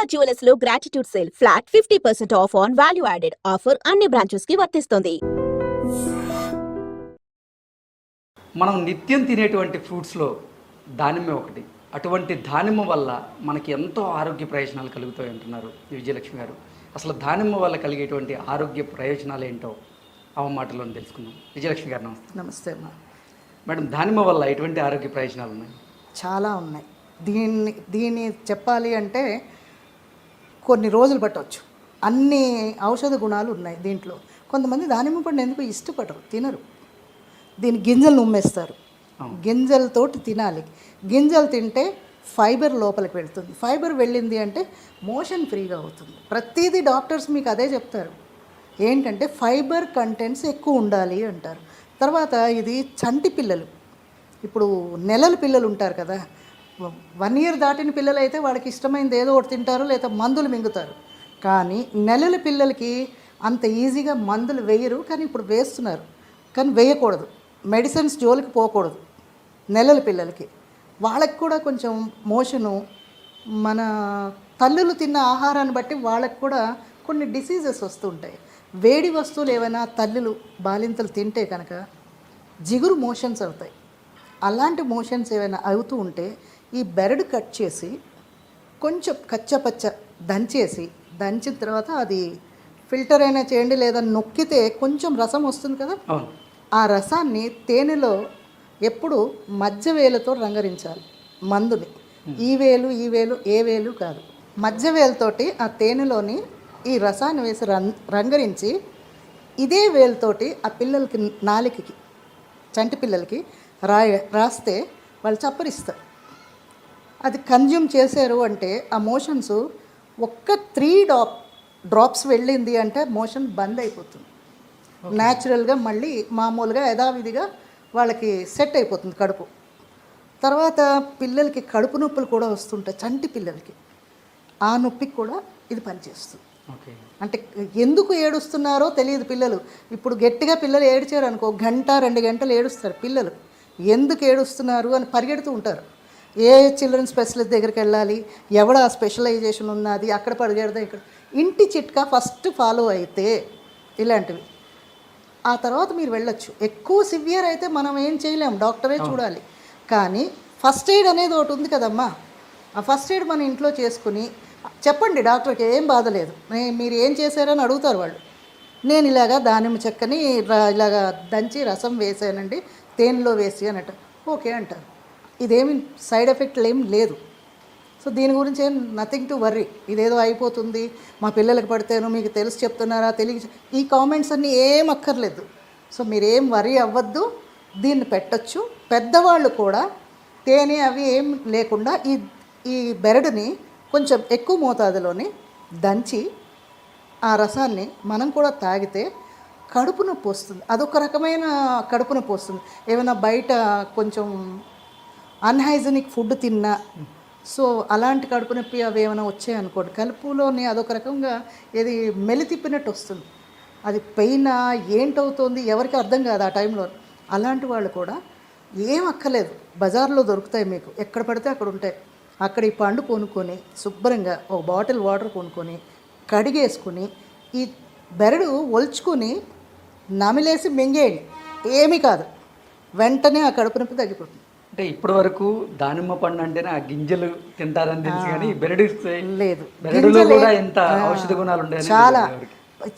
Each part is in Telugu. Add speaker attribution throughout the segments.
Speaker 1: Sharada జ్యువెలర్స్లో gratitude sale flat fifty percent off on value added offer అన్ని బ్రాంచెస్కి వర్తిస్తుంది.
Speaker 2: మనం నిత్యం తినేటువంటి ఫ్రూట్స్లో దానిమ్మ ఒకటి. అటువంటి దానిమ్మ వల్ల మనకి ఎంతో ఆరోగ్య ప్రయోజనాలు కలుగుతాయి అంటున్నారు విజయలక్ష్మి గారు. అసలు దానిమ్మ వల్ల కలిగేటువంటి ఆరోగ్య ప్రయోజనాలు ఏంటో ఆ మాటలో తెలుసుకుందాం. విజయలక్ష్మి గారు నమస్తే.
Speaker 3: నమస్తే అమ్మా.
Speaker 2: మేడం దానిమ్మ వల్ల ఎటువంటి ఆరోగ్య ప్రయోజనాలు ఉన్నాయి?
Speaker 3: చాలా ఉన్నాయి. దీన్ని దీన్ని చెప్పాలి అంటే కొన్ని రోజులు పట్టవచ్చు అన్ని ఔషధ గుణాలు ఉన్నాయి దీంట్లో. కొంతమంది దానిమ్మ పండు ఎందుకు ఇష్టపడరు? తినరు. దీని గింజలు ఉమ్మేస్తారు గింజలతోటి తినాలి. గింజలు తింటే ఫైబర్ లోపలికి వెళ్తుంది. ఫైబర్ వెళ్ళింది అంటే మోషన్ ఫ్రీగా అవుతుంది. ప్రతిదీ డాక్టర్స్ మీకు అదే చెప్తారు. ఏంటంటే ఫైబర్ కంటెంట్స్ ఎక్కువ ఉండాలి అంటారు. తర్వాత ఇది చంటి పిల్లలు. ఇప్పుడు నెలల పిల్లలు ఉంటారు కదా వన్ ఇయర్ దాటిన పిల్లలు అయితే వాళ్ళకి ఇష్టమైనది ఏదో ఒకటి తింటారు లేదా మందులు మింగుతారు. కానీ నెలల పిల్లలకి అంత ఈజీగా మందులు వేయరు కానీ ఇప్పుడు వేస్తున్నారు. కానీ వేయకూడదు. మెడిసిన్స్ జోలికి పోకూడదు నెలల పిల్లలకి. వాళ్ళకి కూడా కొంచెం మోషను మన తల్లులు తిన్న ఆహారాన్ని బట్టి వాళ్ళకి కూడా కొన్ని డిసీజెస్ వస్తుంటాయి వేడి వస్తువులు ఏమైనా తల్లులు బాలింతలు తింటే కనుక జిగురు మోషన్స్ అవుతాయి. అలాంటి మోషన్స్ ఏమైనా అవుతూ ఉంటే ఈ బెరడు కట్ చేసి కొంచెం కచ్చపచ్చ దంచేసి దంచిన తర్వాత అది ఫిల్టర్ అయినా చేయండి లేదా నొక్కితే కొంచెం రసం వస్తుంది కదా? ఆ రసాన్ని తేనెలో ఎప్పుడు మధ్య వేలుతో రంగరించాలి మందుని. ఈ వేలు ఈ వేలు ఏ వేలు కాదు. మధ్య వేలుతోటి ఆ తేనెలోని ఈ రసాన్ని వేసి రం రంగరించి ఇదే వేలుతోటి ఆ పిల్లలకి నాలికకి చంటి పిల్లలకి రాయ రాస్తే వాళ్ళు చప్పరిస్తారు. అది కన్జ్యూమ్ చేశారు అంటే ఆ మోషన్స్ ఒక్క త్రీ డ్రాప్ డ్రాప్స్ వెళ్ళింది అంటే మోషన్ బంద్ అయిపోతుంది. న్యాచురల్గా మళ్ళీ మామూలుగా యథావిధిగా వాళ్ళకి సెట్ అయిపోతుంది కడుపు. తర్వాత పిల్లలకి కడుపు నొప్పులు కూడా వస్తుంటాయి చంటి పిల్లలకి. ఆ నొప్పికి కూడా ఇది పనిచేస్తుంది.
Speaker 2: ఓకే.
Speaker 3: అంటే ఎందుకు ఏడుస్తున్నారో తెలియదు పిల్లలు. ఇప్పుడు గట్టిగా పిల్లలు ఏడ్చారు అనుకో గంట రెండు గంటలు ఏడుస్తారు పిల్లలు. ఎందుకు ఏడుస్తున్నారు అని పరిగెడుతూ ఉంటారు. ఏ చిల్డ్రన్ స్పెషలిస్ట్ దగ్గరికి వెళ్ళాలి? ఎవడ ఆ స్పెషలైజేషన్ ఉన్నది? అక్కడ పరిగెడదాం ఇక్కడ. ఇంటి చిట్కా ఫస్ట్ ఫాలో అయితే ఇలాంటివి. ఆ తర్వాత మీరు వెళ్ళొచ్చు. ఎక్కువ సివియర్ అయితే మనం ఏం చేయలేం. డాక్టరే చూడాలి. కానీ ఫస్ట్ ఎయిడ్ అనేది ఒకటి ఉంది కదమ్మా. ఆ ఫస్ట్ ఎయిడ్ మన ఇంట్లో చేసుకుని చెప్పండి డాక్టర్కి ఏం బాధ లేదు. నే- మీరు ఏం చేశారని అడుగుతారు వాళ్ళు. నేను ఇలాగా దానిమ్మ చెక్కని ఇలాగా దంచి రసం వేసానండి తేనెలో వేసి అన్నట్టు. ఓకే అంటారు. ఇదేమి సైడ్ ఎఫెక్ట్లు ఏం లేదు. సో దీని గురించి ఏం నథింగ్ టు వర్రీ ఇదేదో అయిపోతుంది. మా పిల్లలకు పడితేను మీకు తెలిసి చెప్తున్నారా తెలియ ఈ కామెంట్స్ అన్నీ ఏం అక్కర్లేదు. సో మీరేం వరీ అవ్వద్దు. దీన్ని పెట్టచ్చు. పెద్దవాళ్ళు కూడా తేనె అవి ఏం లేకుండా ఈ ఈ బెరడుని కొంచెం ఎక్కువ మోతాదులోని దంచి ఆ రసాన్ని మనం కూడా తాగితే కడుపు నొప్పి వస్తుంది. అదొక రకమైన కడుపు నొప్పి వస్తుంది. ఏమైనా బయట కొంచెం అన్హైజెనిక్ ఫుడ్ తిన్నా. సో అలాంటి కడుపు నొప్పి అవి ఏమైనా వచ్చాయనుకోండి కలుపులోని అదొక రకంగా ఏది మెలి తిప్పినట్టు వస్తుంది. అది పెయినా ఏంటవుతుంది ఎవరికి అర్థం కాదు ఆ టైంలో. అలాంటి వాళ్ళు కూడా ఏం అక్కర్లేదు. బజార్లో దొరుకుతాయి మీకు. ఎక్కడ పడితే అక్కడ ఉంటాయి. అక్కడ ఈ పండు కొనుక్కొని శుభ్రంగా ఒక బాటిల్ వాటర్ కొనుక్కొని కడిగేసుకుని ఈ బెరడు ఒల్చుకొని నమిలేసి మింగేయండి. ఏమీ కాదు. వెంటనే ఆ కడుపు నొప్పి తగ్గిపోతుంది.
Speaker 2: అంటే ఇప్పటి వరకు దానిమ్మ పండు అంటేనే ఆ గింజలు తింటారని తెలుసు కానీ బెరడు
Speaker 3: లేదు.
Speaker 2: బెరడులో కూడా ఎంత ఔషధ గుణాలు ఉంటాయని
Speaker 3: చాలా.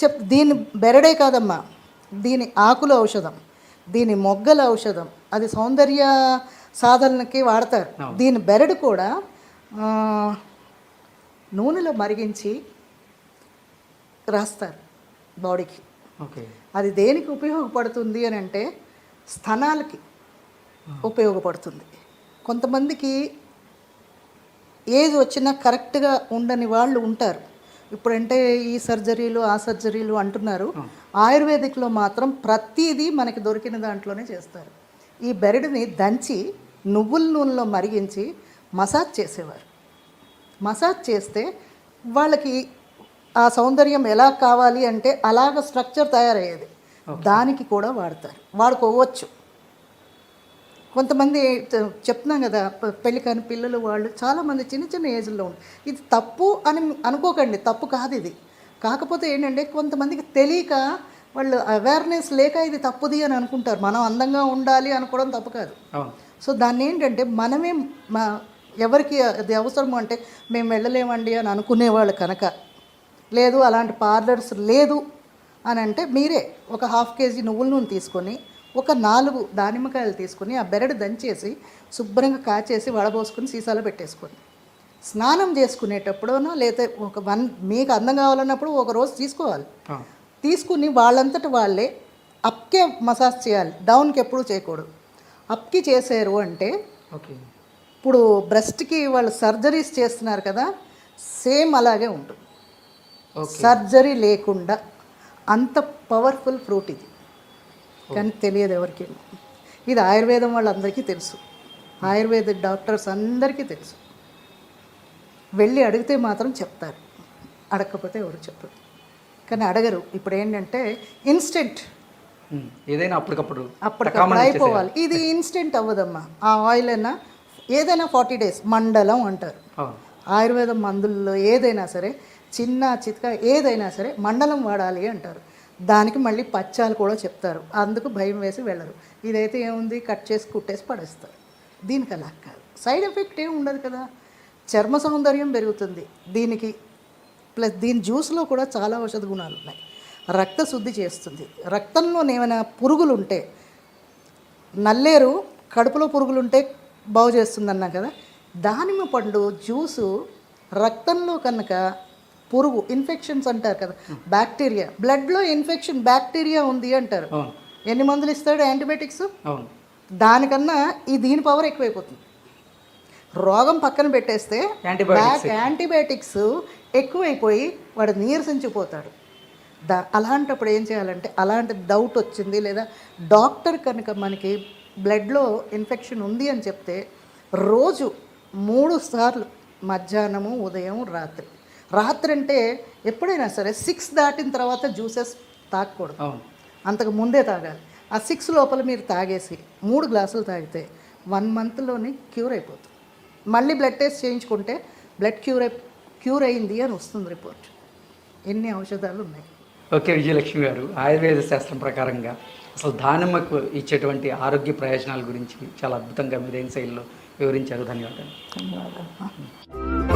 Speaker 3: చెప్ దీని బెరడే కాదమ్మా. దీని ఆకుల ఔషధం. దీని మొగ్గల ఔషధం. అది సౌందర్య సాధనకి వాడతారు. దీని బెరడు కూడా నూనెలో మరిగించి రాస్తారు బాడీకి.
Speaker 2: ఓకే.
Speaker 3: అది దేనికి ఉపయోగపడుతుంది అని అంటే స్థనాలకి ఉపయోగపడుతుంది. కొంతమందికి ఏజ్ వచ్చినా కరెక్ట్గా ఉండని వాళ్ళు ఉంటారు. ఇప్పుడంటే ఈ సర్జరీలు ఆ సర్జరీలు అంటున్నారు. ఆయుర్వేదిక్లో మాత్రం ప్రతిదీ మనకి దొరికిన దాంట్లోనే చేస్తారు. ఈ బెరడుని దంచి నువ్వుల నూనెలో మరిగించి మసాజ్ చేసేవారు. మసాజ్ చేస్తే వాళ్ళకి ఆ సౌందర్యం ఎలా కావాలి అంటే అలాగ స్ట్రక్చర్ తయారయ్యేది. దానికి కూడా వాడతారు. వాడుకోవచ్చు. కొంతమంది చెప్తున్నాం కదా ప- పెళ్ళి కాని పిల్లలు వాళ్ళు చాలామంది చిన్న చిన్న ఏజ్లో ఉంటారు ఇది తప్పు అని అనుకోకండి తప్పు కాదు ఇది. కాకపోతే ఏంటంటే కొంతమందికి తెలియక వాళ్ళు అవేర్నెస్ లేక ఇది తప్పుది అని అనుకుంటారు. మనం అందంగా ఉండాలి అనుకోవడం తప్పు కాదు. సో దాన్ని ఏంటంటే మనమే మా ఎవరికి అది అవసరము అంటే మేము వెళ్ళలేమండి అని అనుకునేవాళ్ళు కనుక. లేదు అలాంటి పార్లర్స్ లేదు అని అంటే మీరే ఒక హాఫ్ కేజీ నువ్వుల నూనె తీసుకొని ఒక నాలుగు దానిమ్మకాయలు తీసుకొని ఆ బెరడు దంచేసి శుభ్రంగా కాచేసి వడబోసుకొని సీసాలో పెట్టేసుకోండి. స్నానం చేసుకునేటప్పుడునో లేదా ఒక వన్ మీకు అందం కావాలన్నప్పుడు ఒక రోజు తీసుకోవాలి. తీసుకుని వాళ్ళంతట వాళ్ళే అప్కే మసాజ్ చేయాలి. డౌన్కి ఎప్పుడూ చేయకూడదు. అప్కి చేశారు అంటే
Speaker 2: ఓకే.
Speaker 3: ఇప్పుడు బ్రెస్ట్కి వాళ్ళు సర్జరీస్ చేస్తున్నారు కదా సేమ్ అలాగే ఉంటుంది. సర్జరీ లేకుండా అంత పవర్ఫుల్ ఫ్రూట్ ఇది. కానీ తెలియదు ఎవరికి. ఇది ఆయుర్వేదం వాళ్ళందరికీ తెలుసు. ఆయుర్వేద డాక్టర్స్ అందరికీ తెలుసు. వెళ్ళి అడిగితే మాత్రం చెప్తారు. అడగకపోతే ఎవరు చెప్పరు. కానీ అడగరు. ఇప్పుడు ఏంటంటే ఇన్స్టెంట్.
Speaker 2: ఏదైనా అప్పటికప్పుడు
Speaker 3: అప్పటికప్పుడు అయిపోవాలి. ఇది ఇన్స్టెంట్ అవ్వదమ్మా. ఆ ఆయిల్ అయినా ఏదైనా ఫార్టీ డేస్ మండలం అంటారు. ఆయుర్వేదం మందుల్లో ఏదైనా సరే చిన్న చితక ఏదైనా సరే మండలం వాడాలి అంటారు. దానికి మళ్ళీ పచ్చాలు కూడా చెప్తారు. అందుకు భయం వేసి వెళ్ళరు. ఇదైతే ఏముంది? కట్ చేసి కుట్టేసి పడేస్తారు. దీనికి అలా కాదు. సైడ్ ఎఫెక్ట్ ఏం ఉండదు కదా? చర్మ సౌందర్యం పెరుగుతుంది. దీనికి ప్లస్ దీని జ్యూస్లో కూడా చాలా ఔషధ గుణాలు ఉన్నాయి. రక్త శుద్ధి చేస్తుంది. రక్తంలో ఏమైనా పురుగులు ఉంటే నల్లేరు కడుపులో పురుగులుంటే బాగు చేస్తుందన్నా కదా? దానిమ్మ పండు జ్యూసు రక్తంలో కనుక పురుగు ఇన్ఫెక్షన్స్ అంటారు కదా. బ్యాక్టీరియా బ్లడ్లో ఇన్ఫెక్షన్ బ్యాక్టీరియా ఉంది అంటారు. ఎన్ని మందులు ఇస్తాడు యాంటీబయాటిక్స్ దానికన్నా ఈ దీని పవర్ ఎక్కువైపోతుంది. రోగం పక్కన పెట్టేస్తే యాంటీబయాటిక్స్ ఎక్కువైపోయి వాడు నీరసించిపోతాడు. దా అలాంటప్పుడు ఏం చేయాలంటే అలాంటి డౌట్ వచ్చింది లేదా డాక్టర్ కనుక మనకి బ్లడ్లో ఇన్ఫెక్షన్ ఉంది అని చెప్తే రోజు మూడు సార్లు మధ్యాహ్నము ఉదయం రాత్రి రాత్రి అంటే ఎప్పుడైనా సరే సిక్స్ దాటిన తర్వాత జ్యూసెస్ తాగకూడదు.
Speaker 2: అవును.
Speaker 3: అంతకు ముందే తాగాలి. ఆ సిక్స్ లోపల మీరు తాగేసి మూడు గ్లాసులు తాగితే వన్ మంత్లోని క్యూర్ అయిపోతుంది. మళ్ళీ బ్లడ్ టెస్ట్ చేయించుకుంటే బ్లడ్ క్యూర్ అయి క్యూర్ అయింది అని వస్తుంది రిపోర్ట్. ఎన్ని ఔషధాలు ఉన్నాయి?
Speaker 2: ఓకే విజయలక్ష్మి గారు ఆయుర్వేద శాస్త్రం ప్రకారంగా అసలు దానిమ్మకు ఇచ్చేటువంటి ఆరోగ్య ప్రయోజనాల గురించి చాలా అద్భుతంగా మీరైన శైలిలో వివరించారు. ధన్యవాదాలు.
Speaker 3: ధన్యవాదాలు.